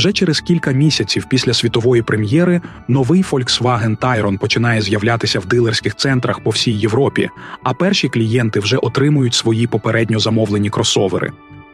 Вже через кілька місяців після світової прем'єри новий Volkswagen Tayron починає з'являтися в дилерських центрах по всій Європі, а перші клієнти вже отримують свої попередньо замовлені кросовери.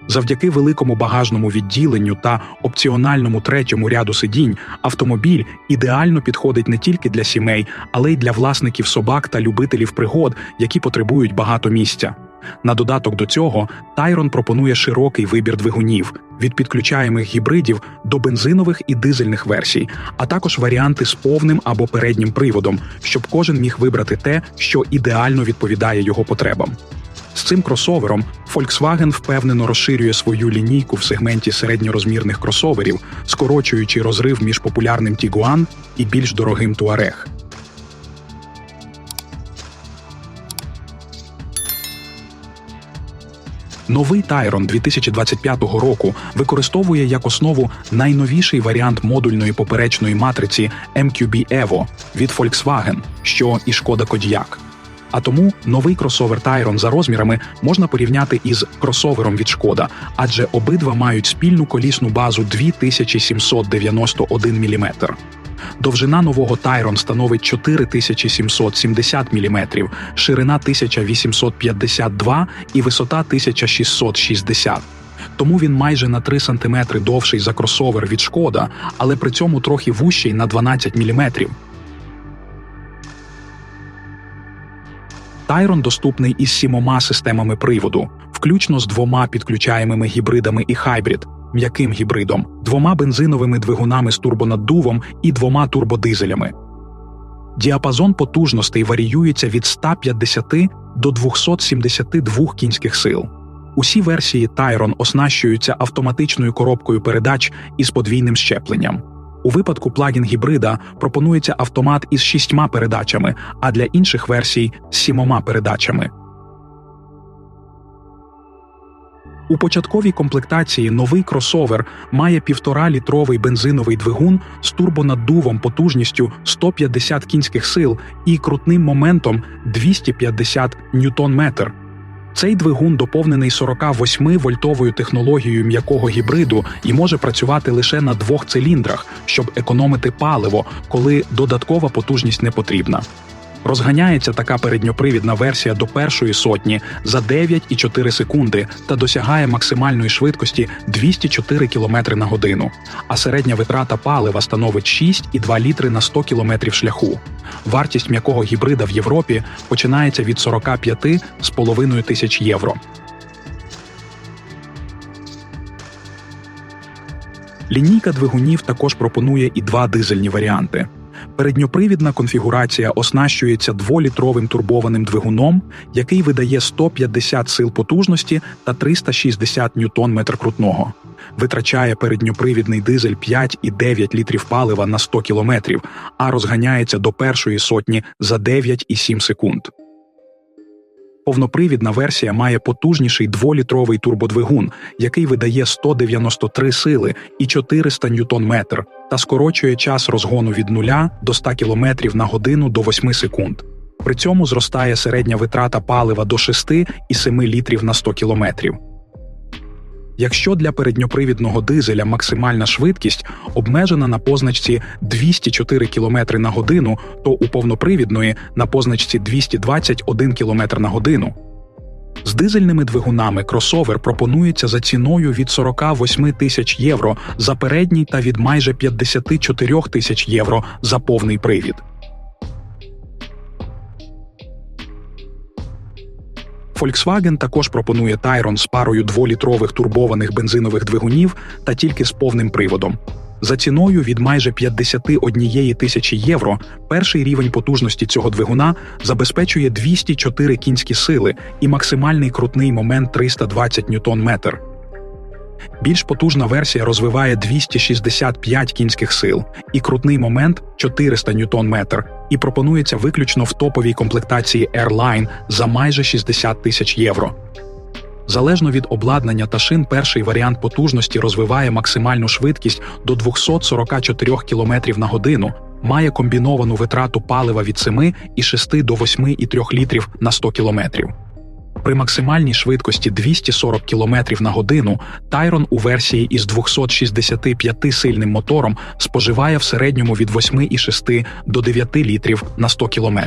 Завдяки великому багажному відділенню та опціональному третьому ряду сидінь автомобіль ідеально підходить не тільки для сімей, але й для власників собак та любителів пригод, які потребують багато місця. На додаток до цього Тайрон пропонує широкий вибір двигунів від підключаємих гібридів до бензинових і дизельних версій, а також варіанти з повним або переднім приводом, щоб кожен міг вибрати те, що ідеально відповідає його потребам. З цим кросовером Volkswagen впевнено розширює свою лінійку в сегменті середньорозмірних кросоверів, скорочуючи розрив між популярним Tiguan і більш дорогим Touareg. Новий Tayron 2025 року використовує як основу найновіший варіант модульної поперечної матриці MQB Evo від Volkswagen, що і шкода Kodiaq. А тому новий кросовер Tayron за розмірами можна порівняти із кросовером від шкода, адже обидва мають спільну колісну базу 2791 мм. Довжина нового Tayron становить 4770 мм, ширина 1852 і висота 1660 тому він майже на 3 см довший за кросовер від шкода, але при цьому трохи вущий на 12 мм. Тайрон доступний із сімома системами приводу, включно з двома підключаємими гібридами і хайбрид, м'яким гібридом, двома бензиновими двигунами з турбонаддувом і двома турбодизелями. Діапазон потужностей варіюється від 150 до 272 кінських сил. Усі версії Tayron оснащуються автоматичною коробкою передач із подвійним щепленням. У випадку плагін гібрида пропонується автомат із шістьма передачами, а для інших версій з сімома передачами. У початковій комплектації новий кросовер має 1,5-літровий бензиновий двигун з турбонаддувом потужністю 150 кінських сил і крутним моментом 250 ньютон-метр. Цей двигун доповнений 48-вольтовою технологією м'якого гібриду і може працювати лише на двох циліндрах, щоб економити паливо, коли додаткова потужність не потрібна. Розганяється така передньопривідна версія до першої сотні за 9,4 секунди та досягає максимальної швидкості 204 км на годину, а середня витрата палива становить 6,2 літри на 100 км шляху. Вартість м'якого гібрида в Європі починається від 45,5 тисяч євро. Лінійка двигунів також пропонує і два дизельні варіанти. Передньопривідна конфігурація оснащується дволітровим турбованим двигуном, який видає 150 сил потужності та 360 ньютон метр крутного. Витрачає передньопривідний дизель 5,9 літрів палива на 100 кілометрів, а розганяється до першої сотні за 9,7 секунд. Повнопривідна версія має потужніший дволітровий турбодвигун, який видає 193 сили і 400 ньютон-метр та скорочує час розгону від 0 до 100 км на годину до 8 секунд. При цьому зростає середня витрата палива до 6,7 літрів на 100 кілометрів. Якщо для передньопривідного дизеля максимальна швидкість обмежена на позначці 204 км на годину, то у повнопривідної на позначці 221 км на годину. З дизельними двигунами кросовер пропонується за ціною від 48 тисяч євро за передній та від майже 54 тисяч євро за повний привід. Volkswagen також пропонує Tayron з парою дволітрових турбованих бензинових двигунів та тільки з повним приводом. За ціною від майже 51 тисячі євро перший рівень потужності цього двигуна забезпечує 204 кінські сили і максимальний крутний момент 320 ньютон-метр. Більш потужна версія розвиває 265 кінських сил і крутний момент 400 ньютон-метр і пропонується виключно в топовій комплектації Airline за майже 60 тисяч євро. Залежно від обладнання та шин, перший варіант потужності розвиває максимальну швидкість до 244 км на годину, має комбіновану витрату палива від 7 і 6 до 8,3 літрів на 100 км. При максимальній швидкості 240 км на годину Тайрон у версії із 265 сильним мотором споживає в середньому від 8,6 до 9 літрів на 100 км.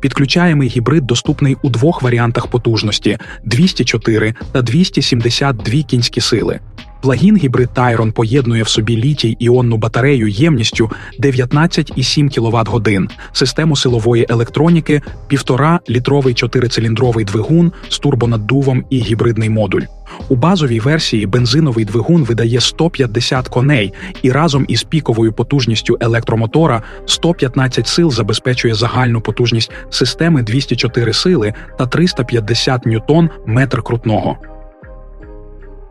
Підключаємий гібрид доступний у двох варіантах потужності 204 та 272 кінські сили. Плагін гібрид Tyron поєднує в собі літій іонну батарею ємністю 19,7 кВт годин, систему силової електроніки, 1,5 літровий чотирициліндровий двигун з турбонаддувом і гібридний модуль. У базовій версії бензиновий двигун видає 150 коней і разом із піковою потужністю електромотора 115 сил забезпечує загальну потужність системи 204 сили та 350 ньютон метр крутного.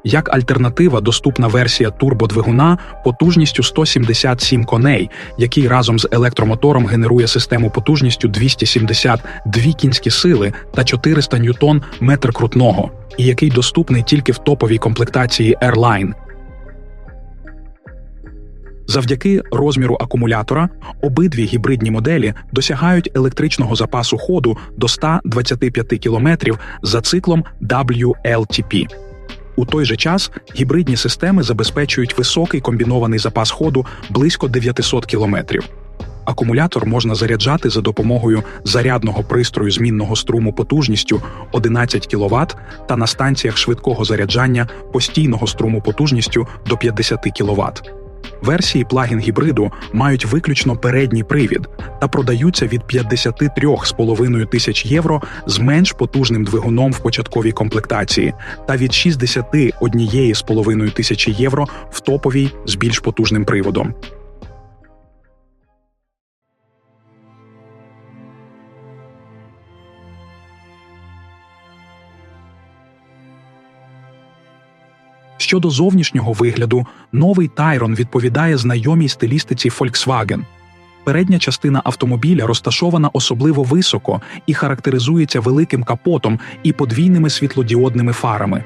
Як альтернатива доступна версія турбодвигуна потужністю 177 коней, який разом з електромотором генерує систему потужністю 272 кінські сили та 400 ньютон метр крутного, і який доступний тільки в топовій комплектації Airline. Завдяки розміру акумулятора обидві гібридні моделі досягають електричного запасу ходу до 125 км за циклом WLTP. У той же час гібридні системи забезпечують високий комбінований запас ходу близько 900 км. Акумулятор можна заряджати за допомогою зарядного пристрою змінного струму потужністю 11 кВт та на станціях швидкого заряджання постійного струму потужністю до 50 кВт. Версії плагін гібриду мають виключно передній привід та продаються від 53,5 тисяч євро з менш потужним двигуном в початковій комплектації та від 61,5 тисячі євро в топовій з більш потужним приводом. Щодо зовнішнього вигляду, новий Тайрон відповідає знайомій стилістиці Volkswagen. Передня частина автомобіля розташована особливо високо і характеризується великим капотом і подвійними світлодіодними фарами.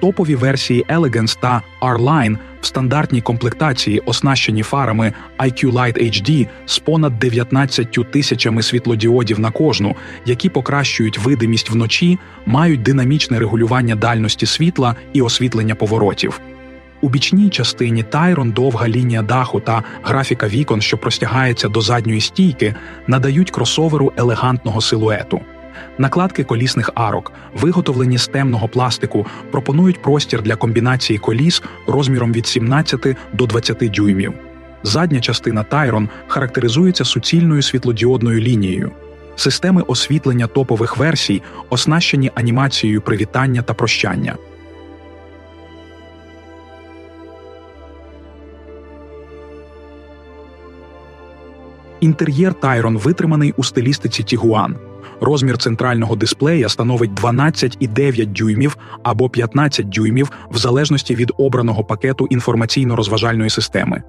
Топові версії Elegance та R-Line в стандартній комплектації, оснащені фарами IQ Light HD з понад 19 тисячами світлодіодів на кожну, які покращують видимість вночі, мають динамічне регулювання дальності світла і освітлення поворотів. У бічній частині Тайрон довга лінія даху та графіка вікон, що простягається до задньої стійки, надають кросоверу елегантного силуету. Накладки колісних арок, виготовлені з темного пластику, пропонують простір для комбінації коліс розміром від 17 до 20 дюймів. Задня частина Тайрон характеризується суцільною світлодіодною лінією. Системи освітлення топових версій оснащені анімацією привітання та прощання. Інтер'єр Тайрон витриманий у стилістиці Тігуан. Розмір центрального дисплея становить 12,9 дюймів або 15 дюймів в залежності від обраного пакету інформаційно-розважальної системи.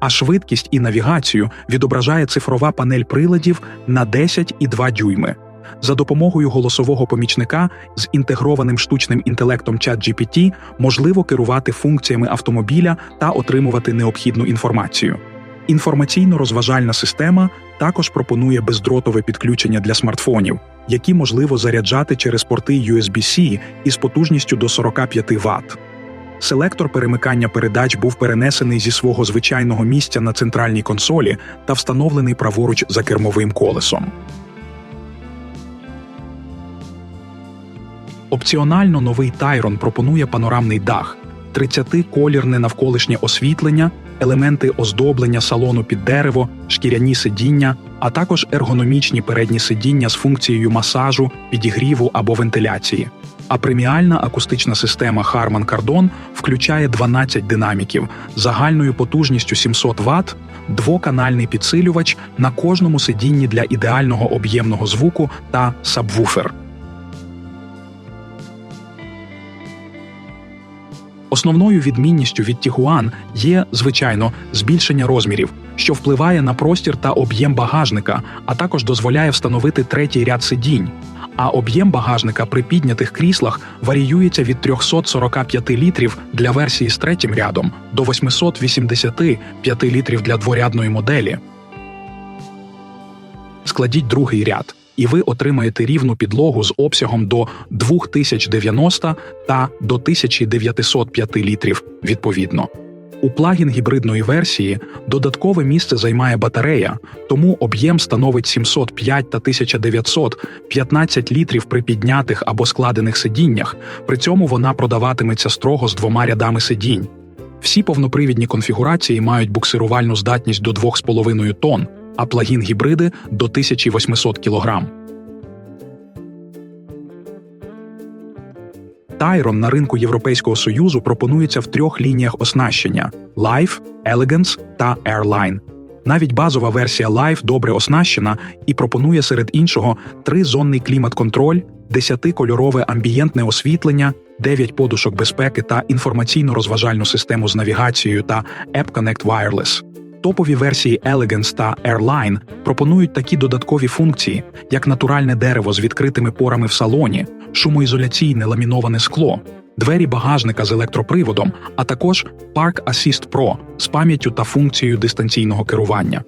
А швидкість і навігацію відображає цифрова панель приладів на 10,2 дюйми. За допомогою голосового помічника з інтегрованим штучним інтелектом ChatGPT можливо керувати функціями автомобіля та отримувати необхідну інформацію. Інформаційно-розважальна система також пропонує бездротове підключення для смартфонів, які можливо заряджати через порти USB-C із потужністю до 45 Вт. Селектор перемикання передач був перенесений зі свого звичайного місця на центральній консолі та встановлений праворуч за кермовим колесом. Опціонально новий Тайрон пропонує панорамний дах, 30-колірне навколишнє освітлення, елементи оздоблення салону під дерево, шкіряні сидіння, а також ергономічні передні сидіння з функцією масажу, підігріву або вентиляції. А преміальна акустична система Harman Kardon включає 12 динаміків загальною потужністю 700 Вт, двоканальний підсилювач на кожному сидінні для ідеального об'ємного звуку та сабвуфер. Основною відмінністю від Тігуан є, звичайно, збільшення розмірів, що впливає на простір та об'єм багажника, а також дозволяє встановити третій ряд сидінь. а об'єм багажника при піднятих кріслах варіюється від 345 літрів для версії з третім рядом до 885 літрів для дворядної моделі. Складіть другий ряд, і ви отримаєте рівну підлогу з обсягом до 2090 та до 1905 літрів відповідно. У плагін гібридної версії додаткове місце займає батарея, тому об'єм становить 705 та 1915 літрів при піднятих або складених сидіннях. При цьому вона продаватиметься строго з двома рядами сидінь. Всі повнопривідні конфігурації мають буксирувальну здатність до 2,5 тонн, а плагін гібриди до 1800 кг. Тайрон на ринку Європейського Союзу пропонується в трьох лініях оснащення: Life, Elegance та Airline. Навіть базова версія Life добре оснащена і пропонує серед іншого тризонний клімат-контроль, 10-кольорове амбієнтне освітлення, 9 подушок безпеки та інформаційно-розважальну систему з навігацією та App Connect Wireless. Топові версії Elegance та Airline пропонують такі додаткові функції, як натуральне дерево з відкритими порами в салоні, шумоізоляційне ламіноване скло, двері багажника з електроприводом, а також Park Assist Pro з пам'яттю та функцією дистанційного керування.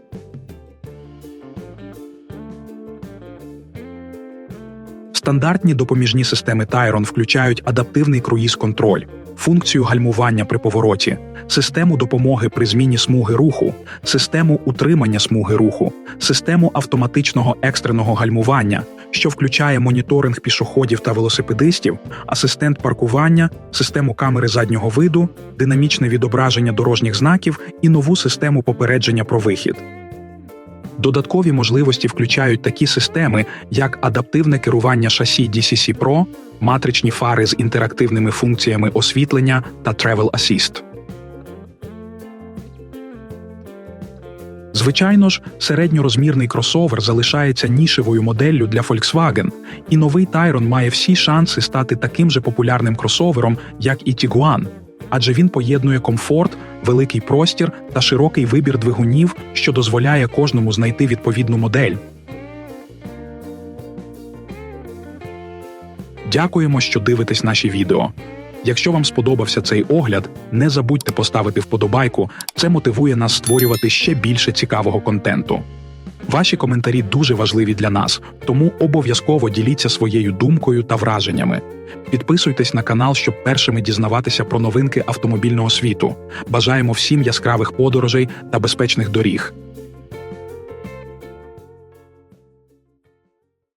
Стандартні допоміжні системи Tyron включають адаптивний круїз-контроль, функцію гальмування при повороті, систему допомоги при зміні смуги руху, систему утримання смуги руху, систему автоматичного екстреного гальмування, що включає моніторинг пішоходів та велосипедистів, асистент паркування, систему камери заднього виду, динамічне відображення дорожніх знаків і нову систему попередження про вихід. Додаткові можливості включають такі системи, як адаптивне керування шасі DCC Pro, матричні фари з інтерактивними функціями освітлення та Travel Assist. Звичайно ж, середньорозмірний кросовер залишається нішевою моделлю для Volkswagen, і новий Tayron має всі шанси стати таким же популярним кросовером, як і Tiguan, адже він поєднує комфорт, великий простір та широкий вибір двигунів, що дозволяє кожному знайти відповідну модель. Дякуємо, що дивитесь наші відео. Якщо вам сподобався цей огляд, не забудьте поставити вподобайку. Це мотивує нас створювати ще більше цікавого контенту. Ваші коментарі дуже важливі для нас, тому обов'язково діліться своєю думкою та враженнями. Підписуйтесь на канал, щоб першими дізнаватися про новинки автомобільного світу. Бажаємо всім яскравих подорожей та безпечних доріг.